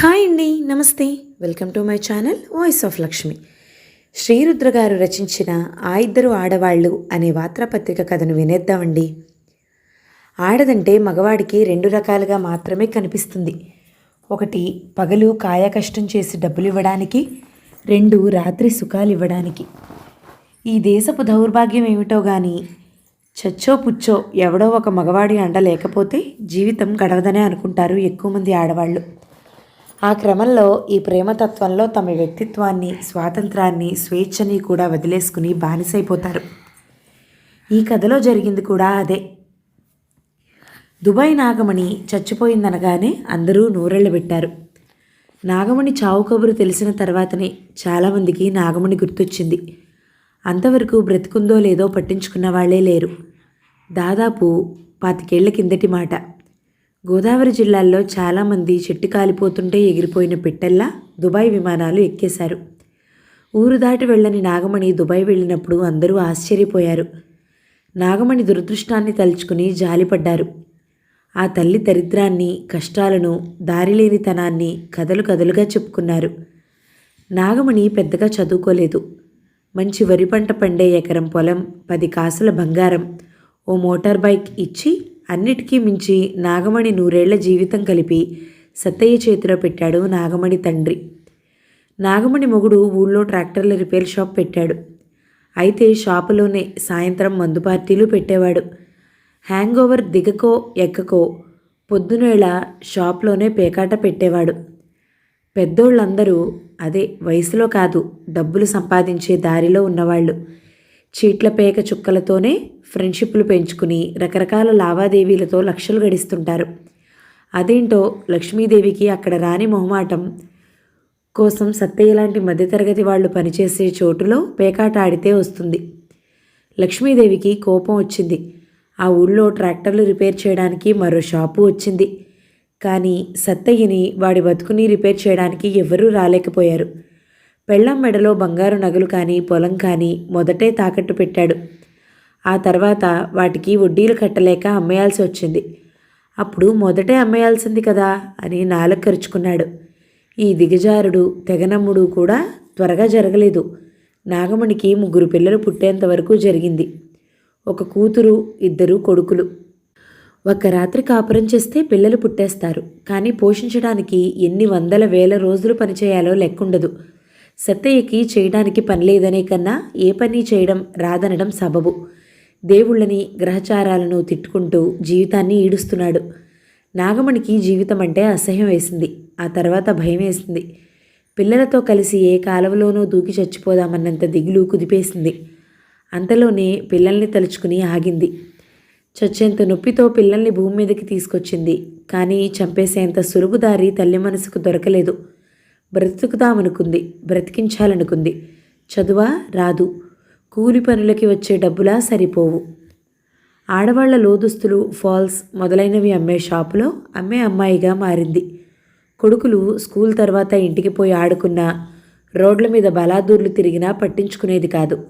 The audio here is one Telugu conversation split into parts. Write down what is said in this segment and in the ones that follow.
హాయ్ అండి నమస్తే. Welcome to my channel voice of Lakshmi. Srirudra గారు రచించిన ఆ ఇద్దరు ఆడవాళ్ళు అనే వార్తాపత్రిక కథను వినేద్దామండి. ఆడదంటే మగవాడికి రెండు రకాలుగా మాత్రమే కనిపిస్తుంది. ఒకటి పగలు కాయ కష్టం చేసి డబ్బులు ఇవ్వడానికి రెండు రాత్రి సుఖాలు ఇవ్వడానికి. ఈ దేశపు దౌర్భాగ్యం ఏమిటో కానీ చచ్చో పుచ్చో ఎవడో ఒక మగవాడి అండ లేకపోతే జీవితం గడవదనే అనుకుంటారు ఎక్కువ మంది ఆడవాళ్ళు. ఆ క్రమంలో ఈ ప్రేమతత్వంలో తమ వ్యక్తిత్వాన్ని స్వాతంత్రాన్ని స్వేచ్ఛని కూడా వదిలేసుకుని బానిసైపోతారు. ఈ కథలో జరిగింది కూడా అదే. దుబాయ్ నాగమణి చచ్చిపోయిందనగానే అందరూ నూరెళ్ళు పెట్టారు. నాగమణి చావు కబురు తెలిసిన తర్వాతనే చాలామందికి నాగమణి గుర్తొచ్చింది. అంతవరకు బ్రతికుందో లేదో పట్టించుకున్న వాళ్ళే లేరు. దాదాపు పాతికేళ్ళ కిందటి మాట. గోదావరి జిల్లాల్లో చాలామంది చెట్టు కాలిపోతుంటే ఎగిరిపోయిన పిట్టల్లా దుబాయ్ విమానాలు ఎక్కేశారు. ఊరు దాటి వెళ్ళని నాగమణి దుబాయ్ వెళ్ళినప్పుడు అందరూ ఆశ్చర్యపోయారు. నాగమణి దురదృష్టాన్ని తలుచుకుని జాలిపడ్డారు. ఆ తల్లి దరిద్రాన్ని కష్టాలను దారిలేనితనాన్ని కథలు కథలుగా చెప్పుకున్నారు. నాగమణి పెద్దగా చదువుకోలేదు. మంచి వరి పంట పండే ఎకరం పొలం పది కాసుల బంగారం ఓ మోటార్ బైక్ ఇచ్చి అన్నిటికీ మించి నాగమణి నూరేళ్ళ జీవితం కలిపి సత్తయ్య చేతిలో పెట్టాడు నాగమణి తండ్రి. నాగమణి మొగుడు ఊళ్ళో ట్రాక్టర్ల రిపేర్ షాప్ పెట్టాడు. అయితే షాపులోనే సాయంత్రం మందు పార్టీలు పెట్టేవాడు. హ్యాంగ్ ఓవర్ దిగకో ఎక్కకో పొద్దునేళ షాప్లోనే పేకాట పెట్టేవాడు. పెద్దోళ్ళందరూ అదే వయసులో కాదు డబ్బులు సంపాదించే దారిలో ఉన్నవాళ్ళు. చీట్ల పేక చుక్కలతోనే ఫ్రెండ్షిప్లు పెంచుకుని రకరకాల లావాదేవీలతో లక్షలు గడిస్తుంటారు. అదేంటో లక్ష్మీదేవికి అక్కడ రాని మొహమాటం కోసం సత్తయ్య లాంటి మధ్యతరగతి వాళ్ళు పనిచేసే చోటులో పేకాట ఆడితే వస్తుంది. లక్ష్మీదేవికి కోపం వచ్చింది. ఆ ఊళ్ళో ట్రాక్టర్లు రిపేర్ చేయడానికి మరో షాపు వచ్చింది. కానీ సత్తయ్యని వాడి బతుకుని రిపేర్ చేయడానికి ఎవరూ రాలేకపోయారు. పెళ్ళం మెడలో బంగారు నగలు కానీ పొలం కానీ మొదటే తాకట్టు పెట్టాడు. ఆ తర్వాత వాటికి వడ్డీలు కట్టలేక అమ్మేయాల్సి వచ్చింది. అప్పుడు మొదటే అమ్మేయాల్సింది కదా అని నాలుగు ఖర్చుకున్నాడు ఈ దిగజారుడు తెగనమ్ముడు కూడా త్వరగా జరగలేదు. నాగమణికి ముగ్గురు పిల్లలు పుట్టేంత వరకు జరిగింది. ఒక కూతురు ఇద్దరు కొడుకులు. ఒక రాత్రి కాపురం చేస్తే పిల్లలు పుట్టేస్తారు. కానీ పోషించడానికి ఎన్ని వందల వేల రోజులు పనిచేయాలో లెక్కుండదు. సత్తయ్యకి చేయడానికి పని లేదనే కన్నా ఏ పని చేయడం రాదనడం సబబు. దేవుళ్ళని గ్రహచారాలను తిట్టుకుంటూ జీవితాన్ని ఈడుస్తున్నాడు. నాగమణికి జీవితం అంటే అసహ్యం వేసింది. ఆ తర్వాత భయం వేసింది. పిల్లలతో కలిసి ఏ కాలవలోనూ దూకి చచ్చిపోదామన్నంత దిగులు కుదిపేసింది. అంతలోనే పిల్లల్ని తలుచుకుని ఆగింది. చచ్చేంత నొప్పితో పిల్లల్ని భూమి మీదకి తీసుకొచ్చింది. కానీ చంపేసేంత సులువుదారి తల్లి మనసుకు దొరకలేదు. బ్రతుకుదామనుకుంది. బ్రతికించాలనుకుంది. చదువా? రాదు. కూలి పనులకి వచ్చే డబ్బులా సరిపోవు. ఆడవాళ్ళ లోదుస్తులు ఫాల్స్ మొదలైనవి అమ్మే షాపులో అమ్మే అమ్మాయిగా మారింది. కొడుకులు స్కూల్ తర్వాత ఇంటికి పోయి ఆడుకున్నా రోడ్ల మీద బలాదూర్లు తిరిగినా పట్టించుకునేది కాదు.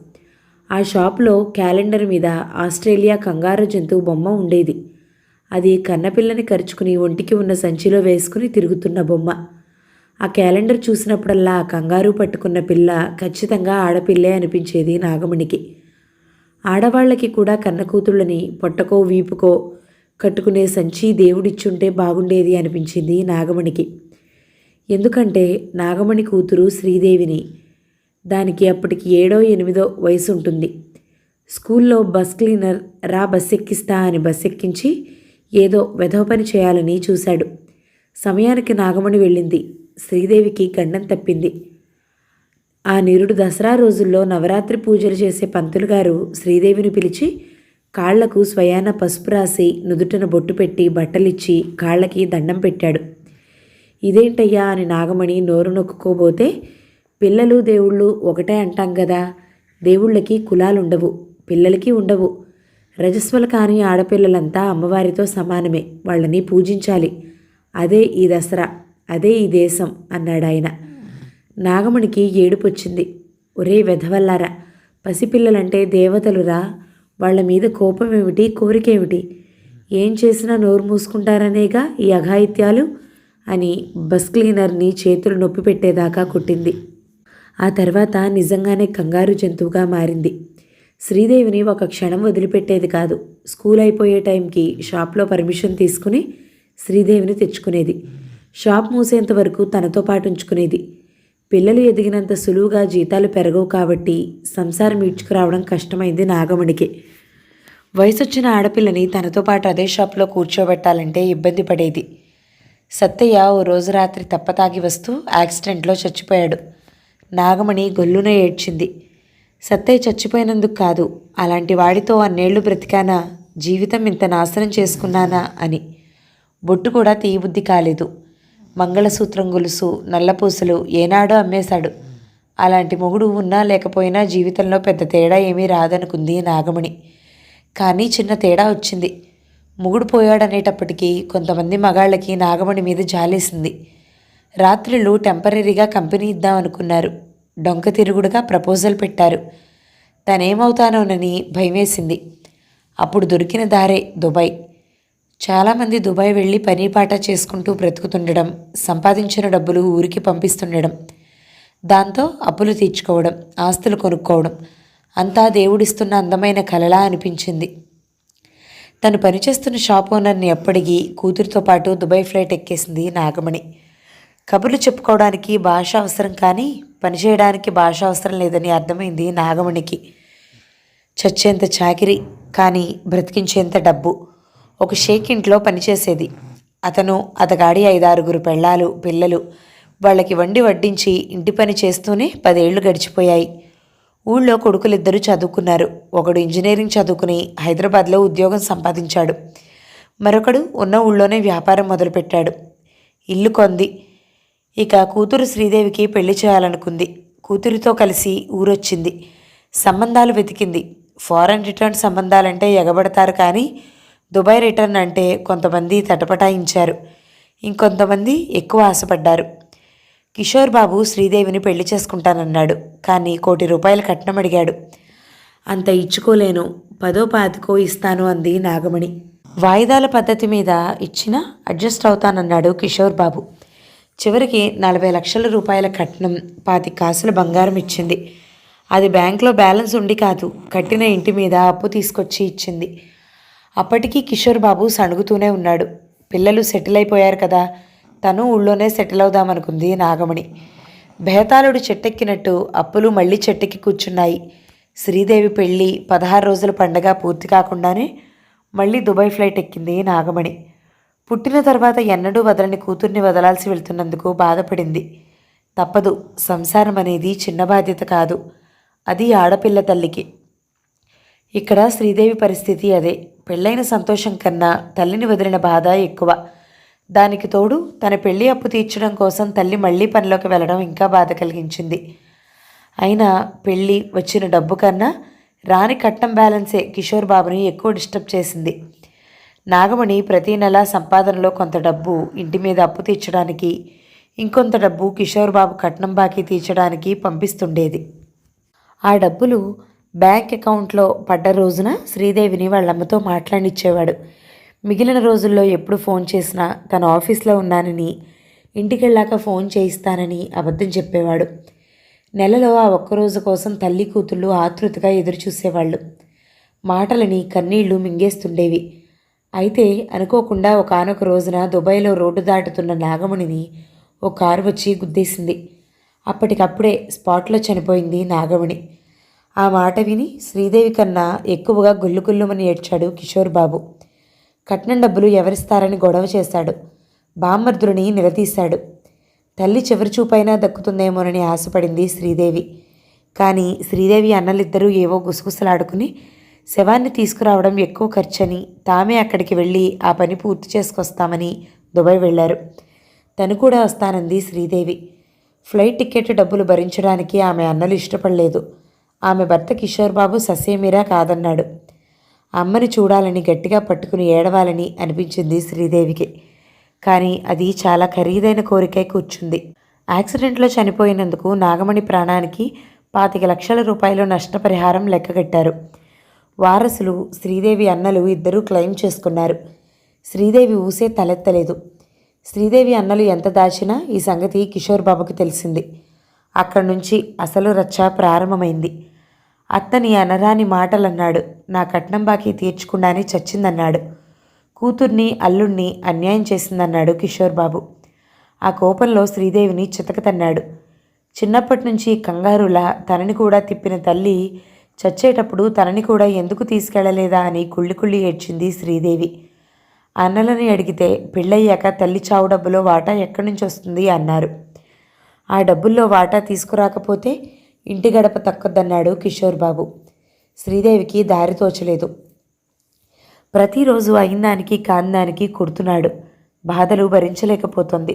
ఆ షాప్లో క్యాలెండర్ మీద ఆస్ట్రేలియా కంగారు జంతువు బొమ్మ ఉండేది. అది కన్నపిల్లని ఖర్చుకుని ఒంటికి ఉన్న సంచిలో వేసుకుని తిరుగుతున్న బొమ్మ. ఆ క్యాలెండర్ చూసినప్పుడల్లా కంగారు పట్టుకున్న పిల్ల ఖచ్చితంగా ఆడపిల్లే అనిపించేది నాగమణికి. ఆడవాళ్ళకి కూడా కన్న కూతుళ్ళని పొట్టకో వీపుకో కట్టుకునే సంచి దేవుడిచ్చుంటే బాగుండేది అనిపించింది నాగమణికి. ఎందుకంటే నాగమణి కూతురు శ్రీదేవిని. దానికి అప్పటికి ఏడో ఎనిమిదో వయసు ఉంటుంది స్కూల్లో బస్ క్లీనర్ రా బస్ ఎక్కిస్తా అని బస్ ఎక్కించి ఏదో వెధవ పని చేయాలని చూశాడు. సమయానికి నాగమణి వెళ్ళింది. శ్రీదేవికి గండం తప్పింది. ఆ నిరుడు దసరా రోజుల్లో నవరాత్రి పూజలు చేసే పంతులు గారు శ్రీదేవిని పిలిచి కాళ్ళకు స్వయాన పసుపు రాసి నుదుటన బొట్టు పెట్టి బట్టలిచ్చి కాళ్ళకి దండం పెట్టాడు. ఇదేంటయ్యా అని నాగమణి నోరు నొక్కుకోబోతే పిల్లలు దేవుళ్ళు ఒకటే అంటాం కదా దేవుళ్ళకి కులాలుండవు పిల్లలకి ఉండవు. రజస్వలు కాని ఆడపిల్లలంతా అమ్మవారితో సమానమే వాళ్ళని పూజించాలి. అదే ఈ దసరా. అదే ఈ దేశం అన్నాడాయన నాగమణికి ఏడుపొచ్చింది. ఒరే వెధవల్లారా పసిపిల్లలంటే దేవతలురా వాళ్ళ మీద కోపం ఏమిటి కోరికేమిటి? ఏం చేసినా నోరు మూసుకుంటారనేగా ఈ అఘాయిత్యాలు? అని బస్ క్లీనర్ని చేతులు నొప్పి పెట్టేదాకా కొట్టింది. ఆ తర్వాత నిజంగానే కంగారు జంతువుగా మారింది. శ్రీదేవిని ఒక క్షణం వదిలిపెట్టేది కాదు. స్కూల్ అయిపోయే టైంకి షాప్లో పర్మిషన్ తీసుకుని శ్రీదేవిని తెచ్చుకునేది. షాప్ మూసేంత వరకు తనతో పాటు ఉంచుకునేది. పిల్లలు ఎదిగినంత సులువుగా జీతాలు పెరగవు కాబట్టి సంసారం ఈడ్చుకురావడం కష్టమైంది నాగమణికి. వయసొచ్చిన ఆడపిల్లని తనతో పాటు అదే షాప్లో కూర్చోబెట్టాలంటే ఇబ్బంది పడేది. సత్తయ్య ఓ రోజు రాత్రి తప్పతాగి వస్తూ యాక్సిడెంట్లో చచ్చిపోయాడు. నాగమణి గొల్లున ఏడ్చింది. సత్తయ్య చచ్చిపోయినందుకు కాదు అలాంటి వాడితో అన్నేళ్ళు బ్రతికానా జీవితం ఇంత నాశనం చేసుకున్నానా అని. బొట్టు కూడా తీయబుద్ధి కాలేదు. మంగళసూత్రం గొలుసు నల్లపూసలు ఏనాడో అమ్మేశాడు. అలాంటి మొగుడు ఉన్నా లేకపోయినా జీవితంలో పెద్ద తేడా ఏమీ రాదనుకుంది నాగమణి. కానీ చిన్న తేడా వచ్చింది. మొగుడు పోయాడనేటప్పటికీ కొంతమంది మగాళ్ళకి నాగమణి మీద జాలేసింది. రాత్రిళ్ళు టెంపరీగా కంపెనీ ఇద్దామనుకున్నారు. డొంక తిరుగుడుగా ప్రపోజల్ పెట్టారు. తనేమవుతానోనని భయమేసింది. అప్పుడు దొరికిన దారే దుబాయ్. చాలామంది దుబాయ్ వెళ్ళి పని పాట చేసుకుంటూ బ్రతుకుతుండడం సంపాదించిన డబ్బులు ఊరికి పంపిస్తుండడం దాంతో అప్పులు తీర్చుకోవడం ఆస్తులు కొనుక్కోవడం అంతా దేవుడిస్తున్న అందమైన కలలా అనిపించింది. తను పనిచేస్తున్న షాప్ ఓనర్ని ఎప్పటికీ కూతురితో పాటు దుబాయ్ ఫ్లైట్ ఎక్కేసింది నాగమణి. కబుర్లు చెప్పుకోవడానికి భాష అవసరం కానీ పనిచేయడానికి భాష అవసరం లేదని అర్థమైంది నాగమణికి. చచ్చేంత చాకిరి కానీ బ్రతికించేంత డబ్బు. ఒక షేక్ ఇంట్లో పనిచేసేది. అతను అతగాడి ఐదారుగురు పెళ్ళాలు పిల్లలు. వాళ్ళకి వండి వడ్డించి ఇంటి పని చేస్తూనే పదేళ్ళు గడిచిపోయాయి. ఊళ్ళో కొడుకులిద్దరూ చదువుకున్నారు. ఒకడు ఇంజనీరింగ్ చదువుకుని హైదరాబాద్లో ఉద్యోగం సంపాదించాడు. మరొకడు ఉన్న ఊళ్ళోనే వ్యాపారం మొదలుపెట్టాడు. ఇల్లు కొంది. ఇక కూతురు శ్రీదేవికి పెళ్ళి చేయాలనుకుంది. కూతురితో కలిసి ఊరొచ్చింది. సంబంధాలు వెతికింది. ఫారెన్ రిటర్న్ సంబంధాలంటే ఎగబడతారు కానీ దుబాయ్ రిటర్న్ అంటే కొంతమంది తటపటాయించారు. ఇంకొంతమంది ఎక్కువ ఆశపడ్డారు. కిషోర్ బాబు శ్రీదేవిని పెళ్ళి చేసుకుంటానన్నాడు. కానీ కోటి రూపాయలు కట్నం అడిగాడు. అంత ఇచ్చుకోలేను. పదో పాతికో ఇస్తాను అంది నాగమణి. వాయిదాల పద్ధతి మీద ఇచ్చినా అడ్జస్ట్ అవుతానన్నాడు కిషోర్ బాబు. చివరికి నలభై లక్షల రూపాయల కట్నం పాతి కాసుల బంగారం ఇచ్చింది. అది బ్యాంక్లో బ్యాలెన్స్ ఉండి కాదు కట్టిన ఇంటి మీద అప్పు తీసుకొచ్చి ఇచ్చింది. అప్పటికీ కిషోర్ బాబు సణుగుతూనే ఉన్నాడు. పిల్లలు సెటిల్ అయిపోయారు కదా. తను ఊళ్ళోనే సెటిల్ అవుదామనుకుంది నాగమణి. బేతాళుడు చెట్టెక్కినట్టు అప్పులు మళ్ళీ చెట్టెక్కి కూర్చున్నాయి. శ్రీదేవి పెళ్ళి పదహారు రోజుల పండగ పూర్తి కాకుండానే మళ్ళీ దుబాయ్ ఫ్లైట్ ఎక్కింది నాగమణి. పుట్టిన తర్వాత ఎన్నడూ వదలని కూతుర్ని వదలాల్సి వెళ్తున్నందుకు బాధపడింది. తప్పదు సంసారం అనేది చిన్న బాధ్యత కాదు. అది ఆడపిల్ల తల్లికి. ఇక్కడ శ్రీదేవి పరిస్థితి అదే. పెళ్ళైన సంతోషం కన్నా తల్లిని వదిలిన బాధ ఎక్కువ. దానికి తోడు తన పెళ్ళి అప్పు తీర్చడం కోసం తల్లి మళ్ళీ పనిలోకి వెళ్ళడం ఇంకా బాధ కలిగించింది. అయినా పెళ్ళి వచ్చిన డబ్బు కన్నా రాని కట్నం బ్యాలెన్సే కిషోర్ బాబుని ఎక్కువ డిస్టర్బ్ చేసింది. నాగమణి ప్రతి నెల సంపాదనలో కొంత డబ్బు ఇంటి మీద అప్పు తీర్చడానికి ఇంకొంత డబ్బు కిషోర్ బాబు కట్నం బాకీ తీర్చడానికి పంపిస్తుండేది. ఆ డబ్బులు బ్యాంక్ అకౌంట్లో పడ్డ రోజున శ్రీదేవిని వాళ్ళమ్మతో మాట్లాడిచ్చేవాడు మిగిలిన రోజుల్లో ఎప్పుడు ఫోన్ చేసినా తన ఆఫీస్లో ఉన్నానని ఇంటికెళ్ళాక ఫోన్ చేయిస్తానని అబద్ధం చెప్పేవాడు. నెలలో ఆ ఒక్కరోజు కోసం తల్లి కూతుళ్ళు ఆతృతగా ఎదురుచూసేవాళ్ళు. మాటలని కన్నీళ్ళు మింగేస్తుండేవి. అయితే అనుకోకుండా ఒకనొక రోజున దుబాయ్లో రోడ్డు దాటుతున్న నాగమణిని ఓ కారు వచ్చి గుద్దేసింది. అప్పటికప్పుడే స్పాట్లో చనిపోయింది నాగమణి. ఆ మాట విని శ్రీదేవి కన్నా ఎక్కువగా గుళ్ళు గుల్లుమని ఏడ్చాడు కిషోర్ బాబు. కట్నం డబ్బులు ఎవరిస్తారని గొడవ చేశాడు. బామ్మర్దుని నిలదీశాడు. తల్లి చివరి చూపైనా దక్కుతుందేమోనని ఆశపడింది శ్రీదేవి. కానీ శ్రీదేవి అన్నలిద్దరూ ఏవో గుసగుసలాడుకుని శవాన్ని తీసుకురావడం ఎక్కువ ఖర్చని తామే అక్కడికి వెళ్ళి ఆ పని పూర్తి చేసుకొస్తామని దుబాయ్ వెళ్ళారు. తను కూడా వస్తానంది శ్రీదేవి. ఫ్లైట్ టికెట్ డబ్బులు భరించడానికి ఆమె అన్నలు ఇష్టపడలేదు. ఆమె భర్త కిషోర్ బాబు ససేమిరా కాదన్నాడు. అమ్మని చూడాలని గట్టిగా పట్టుకుని ఏడవాలని అనిపించింది శ్రీదేవికి. కానీ అది చాలా ఖరీదైన కోరికై కూర్చుంది. యాక్సిడెంట్లో చనిపోయినందుకు నాగమణి ప్రాణానికి పాతిక లక్షల రూపాయలు నష్టపరిహారం లెక్కగట్టారు. వారసులు శ్రీదేవి అన్నలు ఇద్దరూ క్లెయిమ్ చేసుకున్నారు. శ్రీదేవి ఊసే తలెత్తలేదు. శ్రీదేవి అన్నలు ఎంత దాచినా ఈ సంగతి కిషోర్ బాబుకు తెలిసింది. అక్కడి నుంచి అసలు రచ్చ ప్రారంభమైంది. అత్తని అనరాని మాటలన్నాడు. నా కట్నం బాకీ తీర్చకుండానే చచ్చిందన్నాడు. కూతుర్ని అల్లుణ్ణి అన్యాయం చేసిందన్నాడు కిషోర్ బాబు ఆ కోపంలో శ్రీదేవిని చితకతన్నాడు. చిన్నప్పటి నుంచి కంగారులా తనని కూడా తిప్పిన తల్లి చచ్చేటప్పుడు తనని కూడా ఎందుకు తీసుకెళ్ళలేదా అని కుళ్ళి కుళ్ళి ఏడ్చింది శ్రీదేవి. అన్నలని అడిగితే పెళ్ళయ్యాక తల్లి చావు డబ్బులో వాటా ఎక్కడి నుంచి వస్తుంది అన్నారు. ఆ డబ్బుల్లో వాటా తీసుకురాకపోతే ఇంటి గడప తక్కొద్దన్నాడు కిషోర్ బాబు శ్రీదేవికి దారి తోచలేదు. ప్రతిరోజు అయిందానికి కాందానికి కుడుతున్నాడు. బాధలు భరించలేకపోతుంది.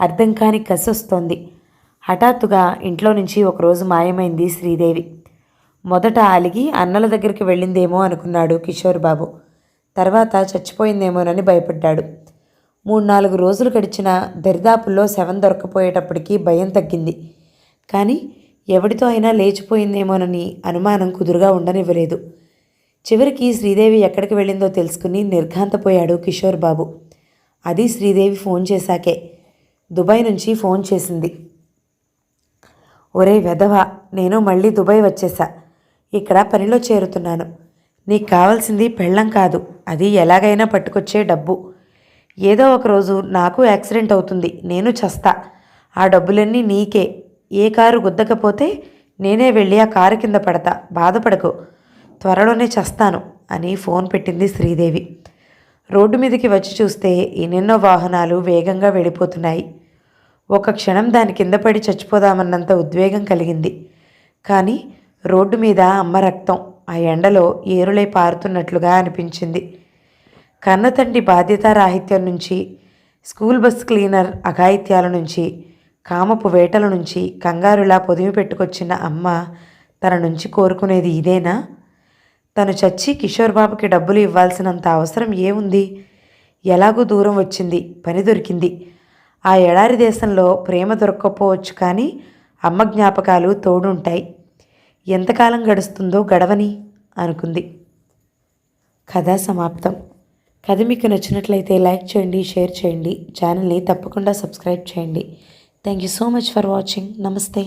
అర్థం కాని కసొస్తోంది హఠాత్తుగా ఇంట్లో నుంచి ఒకరోజు మాయమైంది శ్రీదేవి. మొదట అలిగి అన్నల దగ్గరికి వెళ్ళిందేమో అనుకున్నాడు కిషోర్ బాబు తర్వాత చచ్చిపోయిందేమోనని భయపడ్డాడు. మూడు నాలుగు రోజులు గడిచిన దరిదాపుల్లో శవం దొరకపోయేటప్పటికీ భయం తగ్గింది. కానీ ఎవడితో అయినా లేచిపోయిందేమోనని అనుమానం కుదురుగా ఉండనివ్వలేదు. చివరికి శ్రీదేవి ఎక్కడికి వెళ్ళిందో తెలుసుకుని నిర్ఘాంతపోయాడు కిషోర్ బాబు. అది శ్రీదేవి ఫోన్ చేశాకే. దుబాయ్ నుంచి ఫోన్ చేసింది. ఒరే వెధవ నేను మళ్ళీ దుబాయ్ వచ్చేసా. ఇక్కడ పనిలో చేరుతున్నాను. నీకు కావాల్సింది పెళ్ళం కాదు. అది ఎలాగైనా పట్టుకొచ్చే డబ్బు. ఏదో ఒకరోజు నాకు యాక్సిడెంట్ అవుతుంది నేను చస్తా. ఆ డబ్బులన్నీ నీకే. ఏ కారు గుద్దకపోతే నేనే వెళ్ళి ఆ కారు కింద పడతా. బాధపడకు. త్వరలోనే చస్తాను అని ఫోన్ పెట్టింది శ్రీదేవి. రోడ్డు మీదకి వచ్చి చూస్తే ఎన్నెన్నో వాహనాలు వేగంగా వెళ్ళిపోతున్నాయి. ఒక క్షణం దాని కింద పడి చచ్చిపోదామన్నంత ఉద్వేగం కలిగింది. కానీ రోడ్డు మీద అమ్మ రక్తం ఆ ఎండలో ఏరులై పారుతున్నట్లుగా అనిపించింది. కన్నతండ్రి బాధ్యతారాహిత్యం నుంచి స్కూల్ బస్ క్లీనర్ అఘాయిత్యాల నుంచి కామపు వేటల నుంచి కంగారులా పొదిమి పెట్టుకొచ్చిన అమ్మ తన నుంచి కోరుకునేది ఇదేనా? తను చచ్చి కిషోర్ బాబుకి డబ్బులు ఇవ్వాల్సినంత అవసరం ఏముంది? ఎలాగూ దూరం వచ్చింది పని దొరికింది. ఆ ఎడారి దేశంలో ప్రేమ దొరక్కపోవచ్చు కానీ అమ్మ జ్ఞాపకాలు తోడుంటాయి. ఎంతకాలం గడుస్తుందో గడవని అనుకుంది. కథ సమాప్తం. కథ మీకు నచ్చినట్లయితే లైక్ చేయండి షేర్ చేయండి ఛానల్ని తప్పకుండా సబ్స్క్రైబ్ చేయండి. Thank you so much for watching నమస్తే